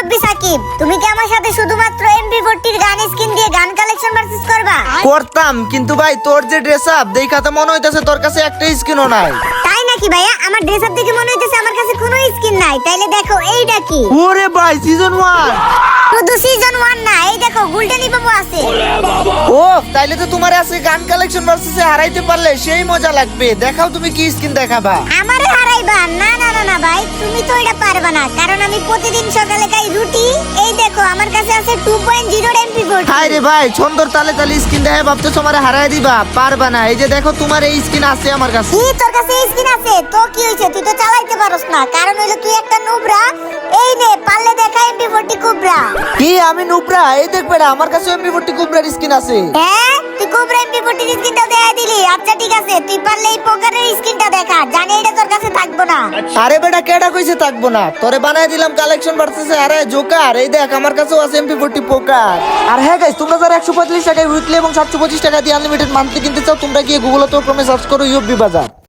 সাকিব তুমি কি আমার সাথে শুধুমাত্র এমপি ফোরটির গান স্কিন দিয়ে গান কালেকশন ভার্সেস করবা? করতাম কিন্তু ভাই তোর যে ড্রেস আপ দেখা তো মনে হইতেছে তোর কাছে একটা স্কিনও নাই। তাই নাকি ভাইয়া? আমার ড্রেস আপ দেখে মনে হইতেছে আমার কাছে কোনো স্কিন নাই। তাইলে দেখো এইটা কি? ওরে ভাই সিজন ওয়ান শুধু সিজন ওয়ান না এই দেখো গোল্ডেন বাবু আছে। ও তাইলে তো তোমার আছে গান কালেকশন ভার্সেসে হারাইতে পারলে সেই মজা লাগবে। দেখাও তুমি কি স্কিন দেখাবা। আমারে হারাইবা? না না না না ভাই তুমি তো এটা পারবা না। কারণ আমি প্রতিদিন সকালে খাই রুটি। এই দেখো আমার কাছে আছে two point zero MP forty high ray ভাই সুন্দর তালে তালে স্কিন দেখে ভাবছ তোমার হারাই দিবা? পারবা না। এই যে দেখো তোমার এই স্কিন আছে আমার কাছে। কি তোর কাছে স্কিন আছে? তো কি হয়েছে? তুই তো চালাইতে পারস না। কারণ হইল তুই একটা নুবরা। এই নে পারলে দেখা এমপি ফোরটি কুবরা কি আমি নুবরা? এই দেখবে না আমার কাছে এমপি ফোর্টি কুবরার স্কিন আছে। হ্যাঁ তুই খুব এমপি ফোরটির স্কিনটা দেয়া দিলি। আচ্ছা ঠিক আছে। তুই পারলে এই পোকারের স্কিনটা দেখা। জানি এটা তোর কাছে থাকব না। আরে বেটা, কেডা কইছে থাকব না? তোরে বানায় দিলাম কালেকশন বাড়তেছে। আরে, জোকার, এই দেখ, আমার কাছেও আছে এমপি ফোর্টি পোকার। আর হ্যাঁ গাইস তোমরা যারা একশো পঁয়তাল্লিশ টাকায় উইকলি এবং সাতশো পঁচিশ টাকা দিয়ে আনলিমিটেড মান্থলি কিনতে চাও, তোমরা গিয়ে গুগলে তো ক্রমে সার্চ করো ইউবি বাজার